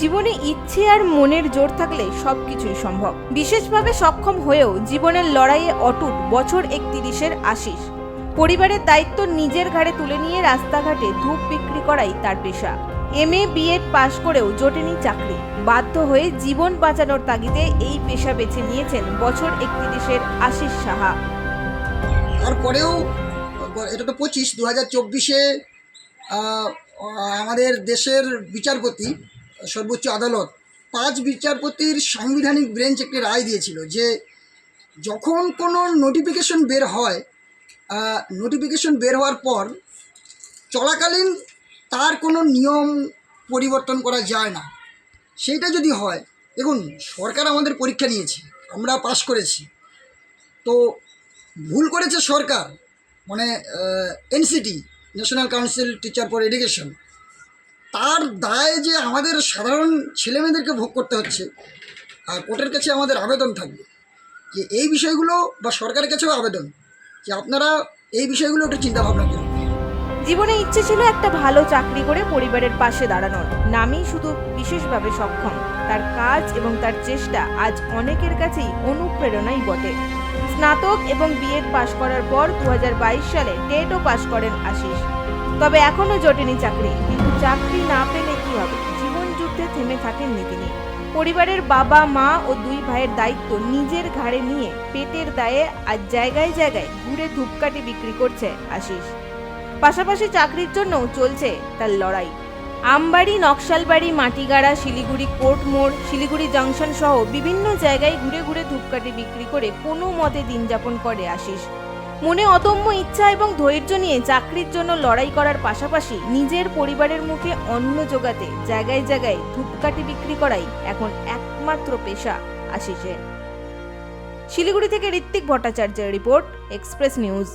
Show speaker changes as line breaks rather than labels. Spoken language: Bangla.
জীবনে ইচ্ছে আর মনের জোর থাকলে সব কিছুই সম্ভব। বিশেষভাবে সক্ষম হয়েও জীবনের লড়াইয়ে অটুট বছর একত্রিশের আশিস। পরিবারের দায়িত্ব নিজের ঘাড়ে তুলে নিয়ে রাস্তাঘাটে ধূপ বিক্রি করাই তার পেশা। এম এ বিএড পাশ করেও জোটেনি চাকরি। বাধ্য হয়ে জীবন বাঁচানোর তাগিদে এই পেশা বেছে নিয়েছেন বছর একত্রিশের আশিস সাহা।
তারপরেও, এটা তো পঁচিশ দু হাজার চব্বিশে আমাদের দেশের বিচারপতি সর্বোচ্চ আদালত পাঁচ বিচারপতির সাংবিধানিক বেঞ্চ একটি রায় দিয়েছিল যে যখন কোনো নোটিফিকেশন বের হয় নোটিফিকেশন বের হওয়ার পর চলাকালীন তার কোনো নিয়ম পরিবর্তন করা যায় না। সেইটা যদি হয়, দেখুন, সরকার আমাদের পরীক্ষা নিয়েছে, আমরা পাশ করেছি। তো ভুল করেছে সরকার মানে NCT national council teacher for education তার দায় যে আমাদের সাধারণ ছেলেমেয়েদেরকে ভোগ করতে হচ্ছে, আর কোর্টের কাছে আমাদের আবেদন থাকবে, যে এই বিষয়গুলো বা সরকারের কাছেও আবেদন, যে আপনারা এই বিষয়গুলো একটু চিন্তা ভাবনা করুন।
জীবনে ইচ্ছে ছিল একটা ভালো চাকরি করে পরিবারের পাশে দাঁড়ানোর, নামই শুধু বিশেষভাবে সক্ষম। তার কাজ এবং তার চেষ্টা আজ অনেকের কাছেই অনুপ্রেরণাই বটে। স্নাতক এবং বিএড পাশ করার পর দু হাজার বাইশ সালে টেটও পাশ করেন আশিস। তবে এখনও জটেনি চাকরি। কিন্তু চাকরি না পেলে কি হবে? জীবন যুদ্ধে থেমে থাকেননি তিনি। পরিবারের বাবা, মা ও দুই ভাইয়ের দায়িত্ব নিজের ঘাড়ে নিয়ে পেটের দায়ে আজ জায়গায় জায়গায় ঘুরে ধূপকাঠি বিক্রি করছে আশিস। পাশাপাশি চাকরির জন্যও চলছে তার লড়াই। আমবাড়ি, নকশালবাড়ি, মাটিগাড়া, শিলিগুড়ি কোর্ট মোড়, শিলিগুড়ি জংশন সহ বিভিন্ন জায়গায় ঘুরে ঘুরে ধূপকাঠি বিক্রি করে কোনো মতে দিন যাপন করে আশিস। মনে অদম্য ইচ্ছা এবং ধৈর্য নিয়ে চাকরির জন্য লড়াই করার পাশাপাশি নিজের পরিবারের মুখে অন্ন জোগাতে, জায়গায় জায়গায় ধূপকাঠি বিক্রি করাই এখন একমাত্র পেশা আশিসের। শিলিগুড়ি থেকে ঋত্বিক ভট্টাচার্যের রিপোর্ট, এক্সপ্রেস নিউজ।